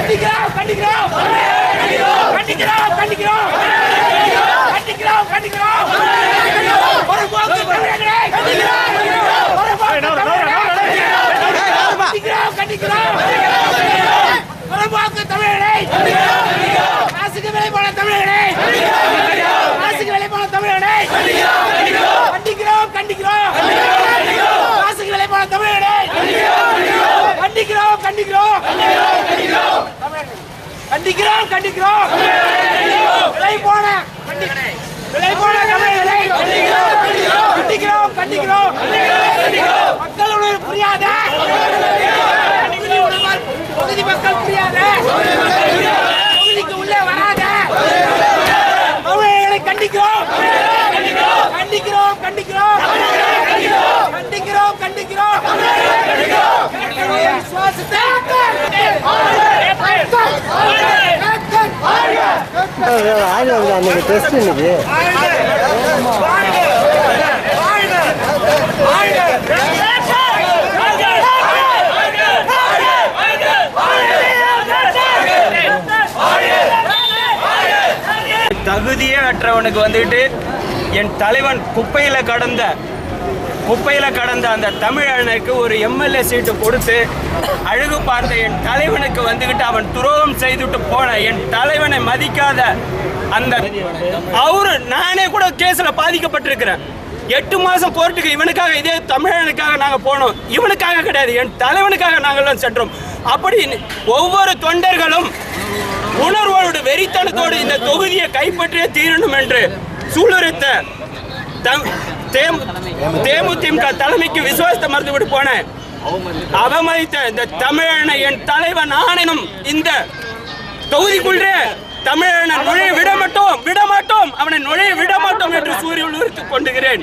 கண்டிக்கிறோம் கண்டிக்கிறோம். கண்டிக்கிறோம் கண்டிக்கிறோம். கண்டிக்கிறோம் கண்டிக்கிறோம். ஒரு போக்கு கண்டிக்கிறோம் கண்டிக்கிறோம். ஒரு போக்கு தமிழர்களே விலை போன விலை போன கண்டிக்கிறோம் கண்டிக்கிறோம் காசுக்கு விலை போன தமிழர்களே கண்டிக்கிறோம் கண்டிக்கிறோம் கண்டிக்கிறோம் கண்டிக்கிறோம். விலை போன. விலை போன தமிழர்களை கண்டிக்கிறோம் கண்டிக்கிறோம் மக்களுடைய புரியாத பகுதி மக்கள் புரியாத பகுதிக்கு உள்ளே வராத தமிழர்களை கண்டிக்கிறோம் கண்டிக்கிறோம் கண்டிக்கிறோம் கண்டிக்கிறோம் கண்டிக்கிறோம் விசுவாசத்தை ஆயிரம் அன்னைக்கு டெஸ்ட் இன்னைக்கு தகுதியே அற்றவனுக்கு வந்துட்டு என் தலைவன் குப்பையில கடந்த குப்பையில கடந்த அந்த தமிழனுக்கு ஒரு எம்எல்ஏ சீட்டு கொடுத்து அழகு பார்த்த என் தலைவனுக்கு வந்துகிட்டு அவன் துரோகம் செய்துட்டு போன என் தலைவனை மதிக்காத அந்த அவரு நானே கூட கேஸ்ல பாதிக்கப்பட்டிருக்கிறேன். எட்டு மாசம் கோர்ட்டுக்கு இவனுக்காக இதே தமிழனுக்காக நாங்க போனோம். இவனுக்காக கிடையாது என் தலைவனுக்காக நாங்கள்லாம் சென்றோம். அப்படி ஒவ்வொரு தொண்டர்களும் உணர்வோடு வெறித்தனத்தோடு இந்த தொகுதியை கைப்பற்றியே தீரணும் என்று சூளுரைத்த தேமுதிமுக தேமு- தலைமைக்கு விசுவாசத்தை மறந்துவிட்டு போன அவமதித்த இந்த தமிழனை என் தலைவன் ஆணினும் இந்த தொகுதிக்குள்ளே தமிழனை நுழைய விட மாட்டோம் விட மாட்டோம் அவனை நுழைய விட மாட்டோம் என்று சூரிய உறுத்திக் கொண்டுகிறேன்.